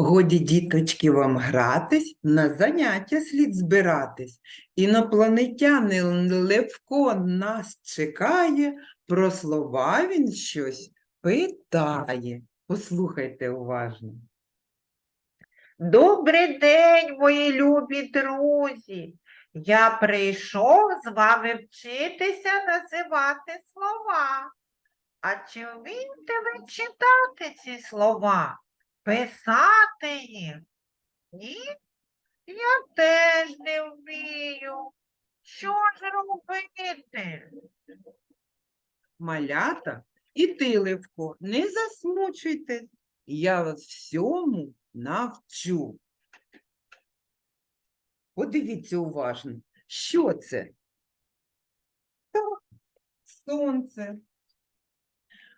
Годі, діточки, вам гратись, на заняття слід збиратись. Інопланетянин Левко нас чекає, про слова він щось питає. Послухайте уважно. Добрий день, мої любі друзі. Я прийшов з вами вчитися називати слова. А чи вмієте ви читати ці слова? Писати їх? Ні? Я теж не вмію. Що ж робити? Малята і ти, Левко, не засмучуйтесь, я вас всьому навчу. Подивіться уважно, що це? Сонце.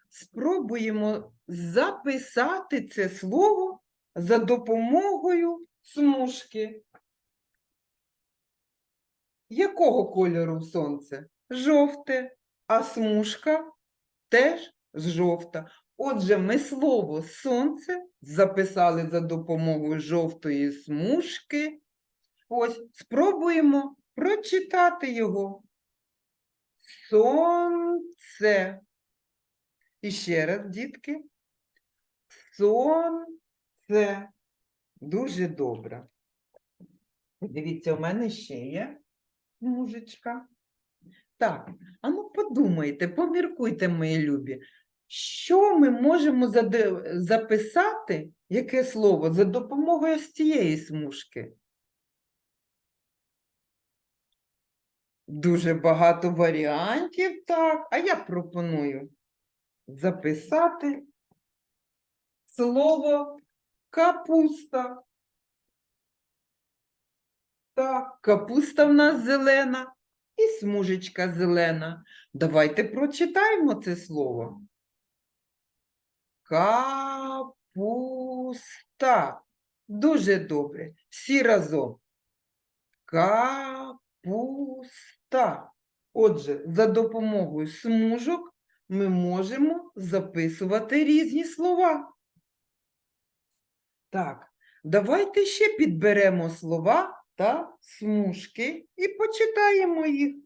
Спробуємо записати це слово за допомогою смужки. Якого кольору сонце? Жовте, а смужка теж жовта. Отже, ми слово сонце записали за допомогою жовтої смужки. Ось, спробуємо прочитати його. Сонце. І ще раз, дітки. Сонце. Дуже добре. Дивіться, у мене ще є смужечка. Так, а ну подумайте, поміркуйте, мої любі, що ми можемо записати, яке слово, за допомогою цієї смужки? Дуже багато варіантів, так. А я пропоную записати слово капуста. Так, капуста в нас зелена і смужечка зелена. Давайте прочитаємо це слово. Капуста. Дуже добре. Всі разом. Капуста. Отже, за допомогою смужок ми можемо записувати різні слова. Так, давайте ще підберемо слова та смужки і почитаємо їх.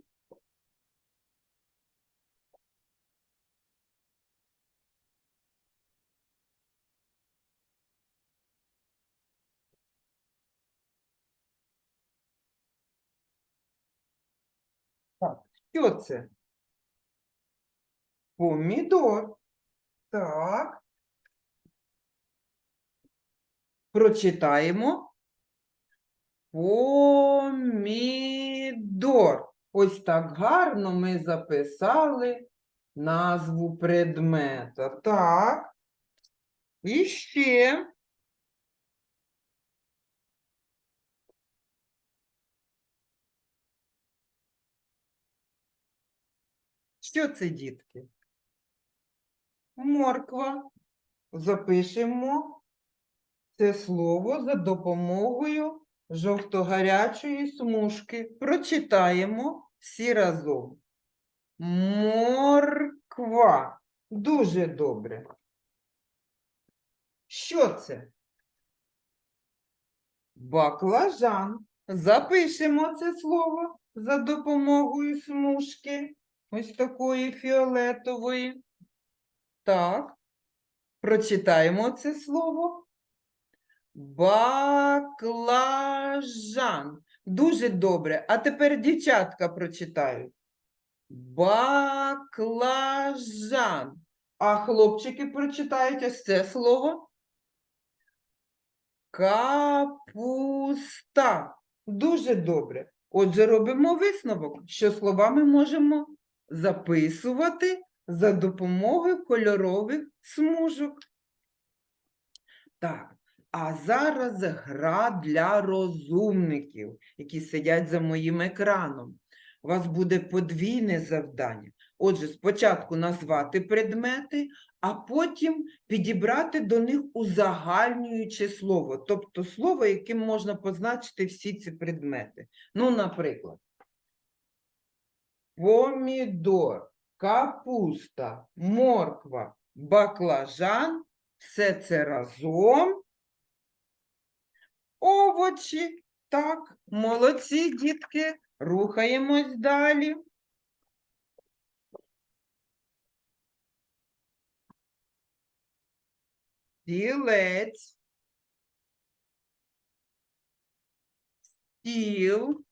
Що це? Помідор. Так. Прочитаємо. Помідор. Ось так гарно ми записали назву предмета. Так. І ще. Що це, дітки? Морква. Запишемо це слово за допомогою жовто-гарячої смужки. Прочитаємо всі разом. Морква. Дуже добре. Що це? Баклажан. Запишемо це слово за допомогою смужки. Ось такої фіолетової. Так. Прочитаємо це слово. Баклажан. Дуже добре. А тепер дівчатка прочитають. Баклажан. А хлопчики прочитають ось це слово. Капуста. Дуже добре. Отже, робимо висновок, що слова ми можемо записувати за допомогою кольорових смужок. Так, а зараз гра для розумників, які сидять за моїм екраном. У вас буде подвійне завдання. Отже, спочатку назвати предмети, а потім підібрати до них узагальнююче слово, тобто слово, яким можна позначити всі ці предмети. Ну, наприклад, помідор, капуста, морква, баклажан. Все це разом овочі. Так, молодці, дітки. Рухаємось далі. Стілець. Стіл.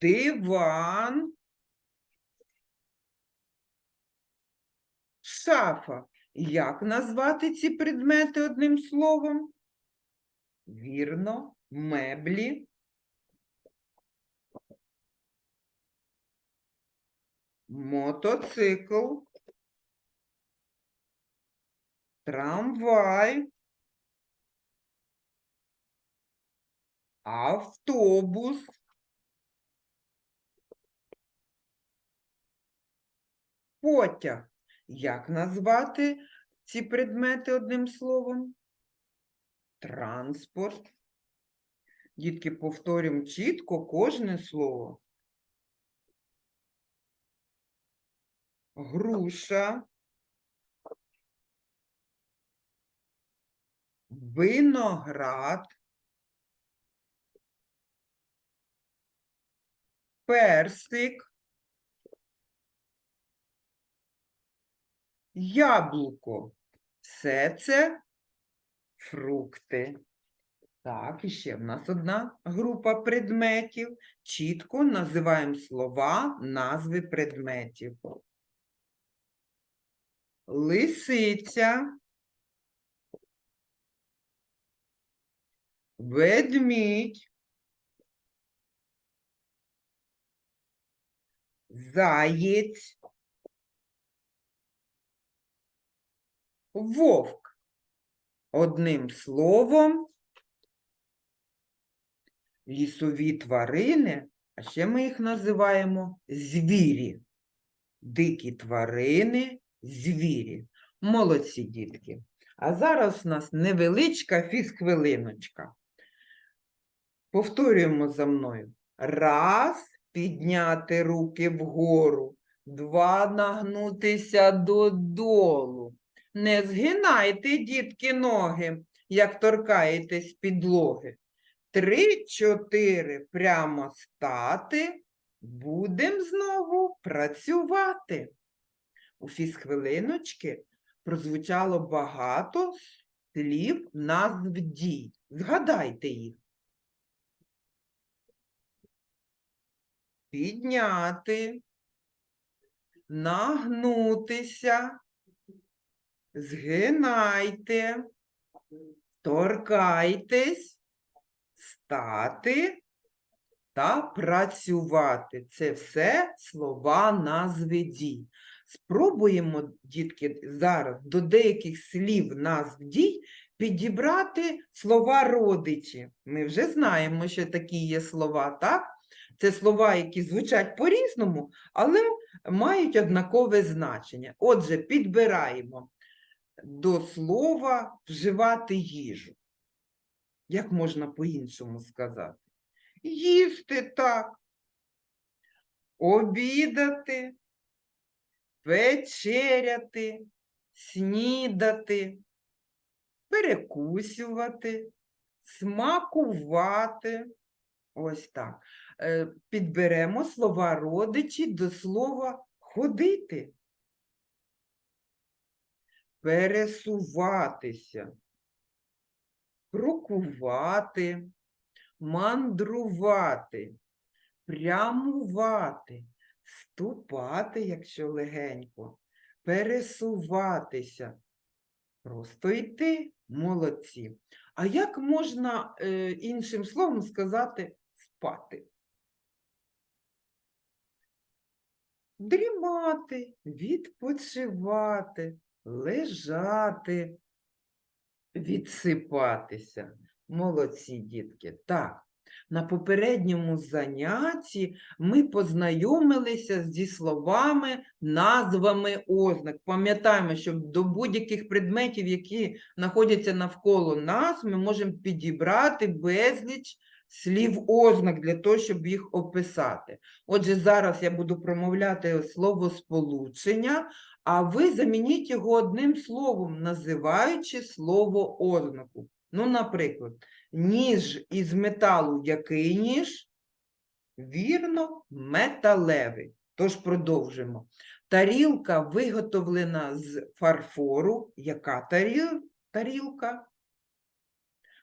Диван. Шафа. Як назвати ці предмети одним словом? Вірно, меблі. Мотоцикл. Трамвай. Автобус. Потяг. Як назвати ці предмети одним словом? Транспорт. Дітки, повторюємо чітко кожне слово. Груша. Виноград. Персик. Яблуко. Все це фрукти. Так, і ще в нас одна група предметів. Чітко називаємо слова, назви предметів. Лисиця. Ведмідь. Заєць. Вовк. Одним словом, лісові тварини, а ще ми їх називаємо звірі. Дикі тварини, звірі. Молодці дітки. А зараз у нас невеличка фізхвилиночка. Повторюємо за мною. Раз, підняти руки вгору. Два, нагнутися додолу. Не згинайте, дітки, ноги, як торкаєтесь підлоги. Три, чотири прямо стати. Будем знову працювати. У фізхвилиночки прозвучало багато слів назв дій. Згадайте їх. Підняти, нагнутися, згинайте, торкайтесь, стати та працювати. Це все слова назви дій. Спробуємо, дітки, зараз до деяких слів назв дій підібрати слова родичі. Ми вже знаємо, що такі є слова, так? Це слова, які звучать по-різному, але мають однакове значення. Отже, підбираємо до слова вживати їжу. Як можна по-іншому сказати? Їсти так, обідати, вечеряти, снідати, перекусювати, смакувати. Ось так. Е, Підберемо слова родичі до слова ходити. Пересуватися, крокувати, мандрувати, прямувати, ступати, якщо легенько, пересуватися, просто йти, молодці. А як можна е, іншим словом сказати спати? Дрімати, відпочивати, лежати, відсипатися. Молодці, дітки. Так, на попередньому занятті ми познайомилися зі словами, назвами ознак. Пам'ятаємо, що до будь-яких предметів, які знаходяться навколо нас, ми можемо підібрати безліч слів ознак для того, щоб їх описати. Отже, зараз я буду промовляти слово сполучення, а ви замініть його одним словом, називаючи слово ознаку. Ну, наприклад, ніж із металу який ніж? Вірно, металевий. Тож продовжимо. Тарілка виготовлена з фарфору. Яка таріл... тарілка?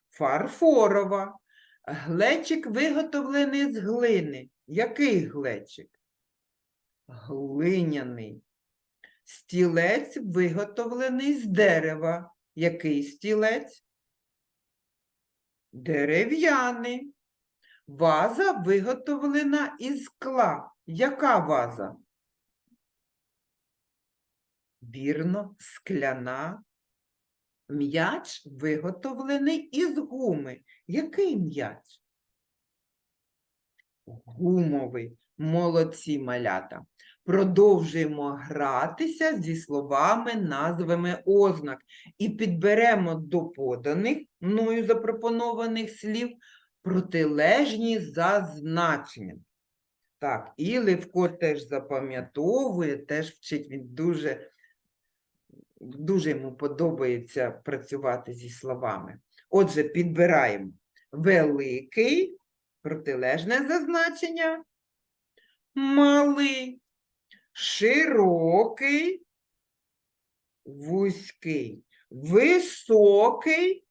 Фарфорова. Глечик виготовлений з глини. Який глечик? Глиняний. Стілець виготовлений з дерева. Який стілець? Дерев'яний. Ваза виготовлена із скла. Яка ваза? Вірно, скляна. М'яч виготовлений із гуми. Який м'яч? Гумовий. Молодці малята. Продовжуємо гратися зі словами, назвами ознак і підберемо до поданих мною запропонованих слів протилежні за значенням. Так, і Левко теж запам'ятовує, теж вчить він дуже, дуже йому подобається працювати зі словами. Отже, підбираємо великий, протилежне зазначення, малий, широкий, вузький, високий,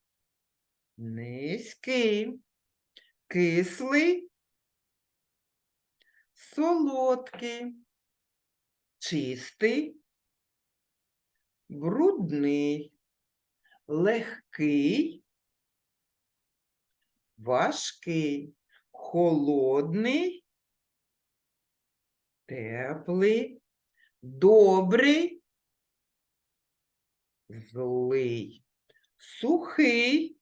низький, кислий, солодкий, чистий, брудний, легкий, важкий, холодний, теплий, добрий, злий, сухий,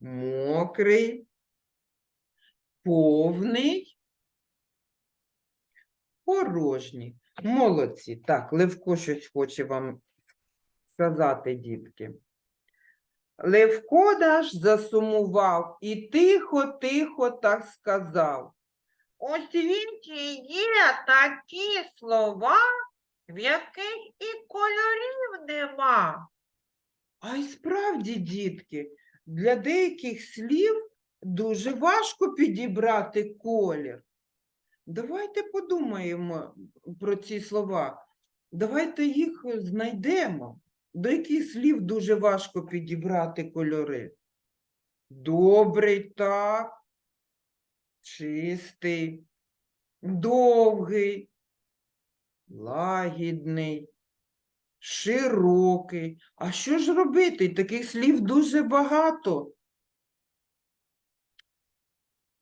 мокрий, повний, порожній. Молодці. Так, Левко щось хоче вам сказати, дітки. Левко наш засумував і тихо-тихо так сказав. У світі є такі слова, в яких і кольорів нема. А й справді, дітки, для деяких слів дуже важко підібрати колір. Давайте подумаємо про ці слова. Давайте їх знайдемо. До яких слів дуже важко підібрати кольори? Добрий, так. Чистий, довгий, лагідний, широкий. А що ж робити? Таких слів дуже багато.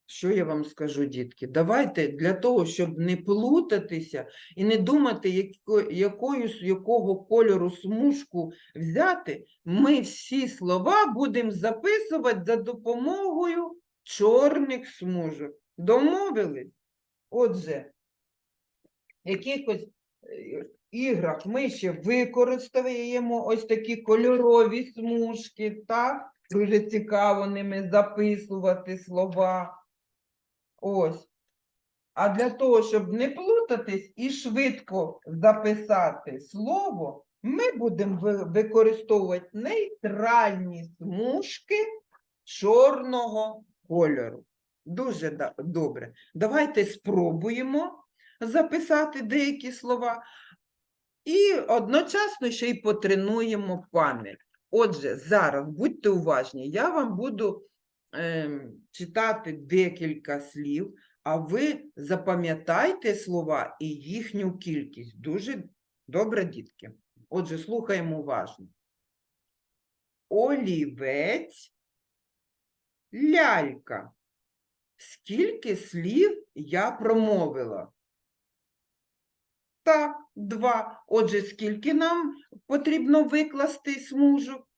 Що я вам скажу, дітки? Давайте для того, щоб не плутатися і не думати, яко, якою, якого кольору смужку взяти, ми всі слова будемо записувати за допомогою чорних смужок. Домовились? Отже, в якихось е, іграх ми ще використовуємо ось такі кольорові смужки, так? Дуже цікаво ними записувати слова. Ось. А для того, щоб не плутатись і швидко записати слово, ми будемо використовувати нейтральні смужки чорного кольору. Дуже добре. Давайте спробуємо записати деякі слова і одночасно ще й потренуємо пам'ять. Отже, зараз будьте уважні, я вам буду ем, читати декілька слів, а ви запам'ятайте слова і їхню кількість. Дуже добре, дітки. Отже, слухаємо уважно. Олівець, лялька. Скільки слів я промовила? Так, два. Отже, скільки нам потрібно викласти смужок?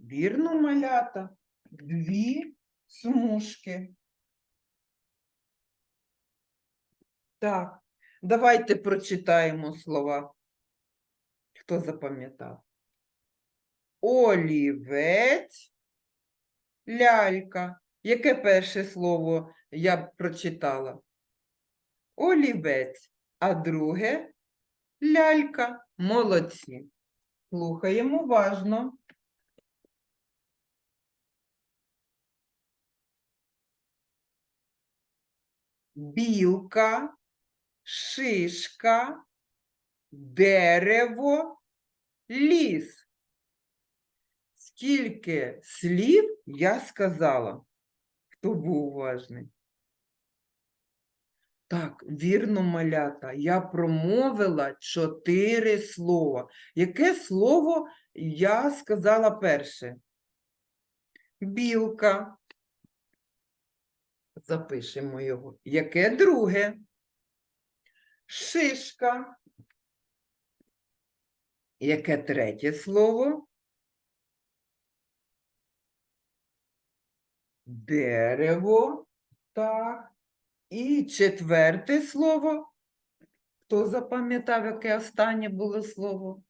Вірно, малята. Дві смужки. Так, давайте прочитаємо слова. Хто запам'ятав? Олівець, лялька. Яке перше слово я б прочитала? Олівець, а друге лялька. Молодці. Слухаємо уважно. Білка, шишка, дерево, ліс. Скільки слів я сказала? Хто був уважний? Так, вірно, малята, я промовила чотири слова. Яке слово я сказала перше? Білка. Запишемо його. Яке друге? Шишка. Яке третє слово? Дерево. Так. І четверте слово. Хто запам'ятав, яке останнє було слово?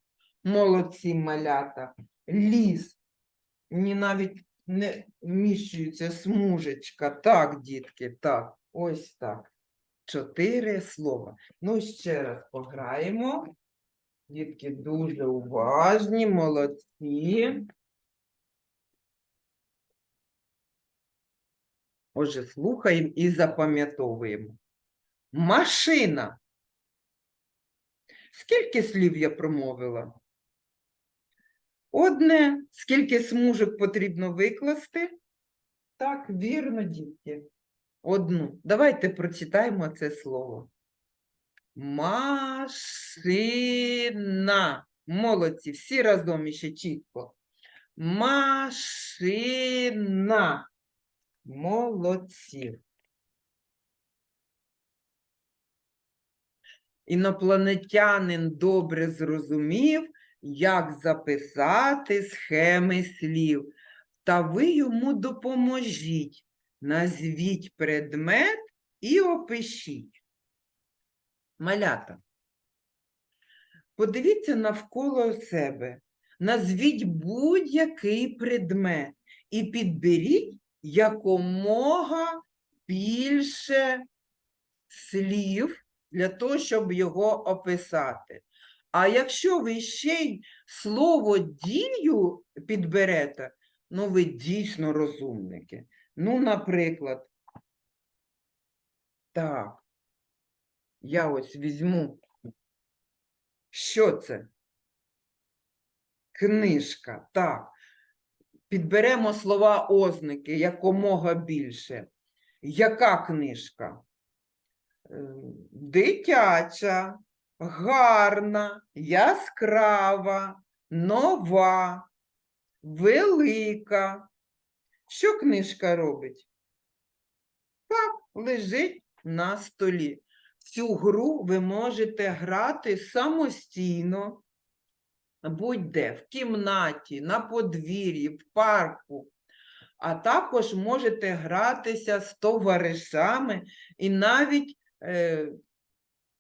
Молодці малята. Ліс. Мені навіть не вміщується смужечка. Так, дітки, так. Ось так. Чотири слова. Ну, ще раз пограємо. Дітки дуже уважні, молодці. Отже, слухаємо і запам'ятовуємо. Машина. Скільки слів я промовила? Одне. Скільки смужок потрібно викласти? Так, вірно, дітки. Одну. Давайте прочитаємо це слово. Машина. Молодці, всі разом іще чітко. Машина. Молодці. Інопланетянин добре зрозумів, як записати схеми слів. Та ви йому допоможіть. Назвіть предмет і опишіть. Малята. Подивіться навколо себе. Назвіть будь-який предмет і підберіть якомога більше слів для того, щоб його описати. А якщо ви ще й слово дію підберете, ну ви дійсно розумники. Ну, наприклад, так, я ось візьму. Що це? Книжка, так. Підберемо слова ознаки якомога більше. Яка книжка? Е, Дитяча, гарна, яскрава, нова, велика. Що книжка робить? Так, лежить на столі. Цю гру ви можете грати самостійно, будь-де, в кімнаті, на подвір'ї, в парку. А також можете гратися з товаришами і навіть е,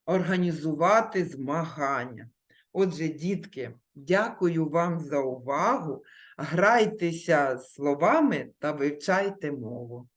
організувати змагання. Отже, дітки, дякую вам за увагу. Грайтеся словами та вивчайте мову.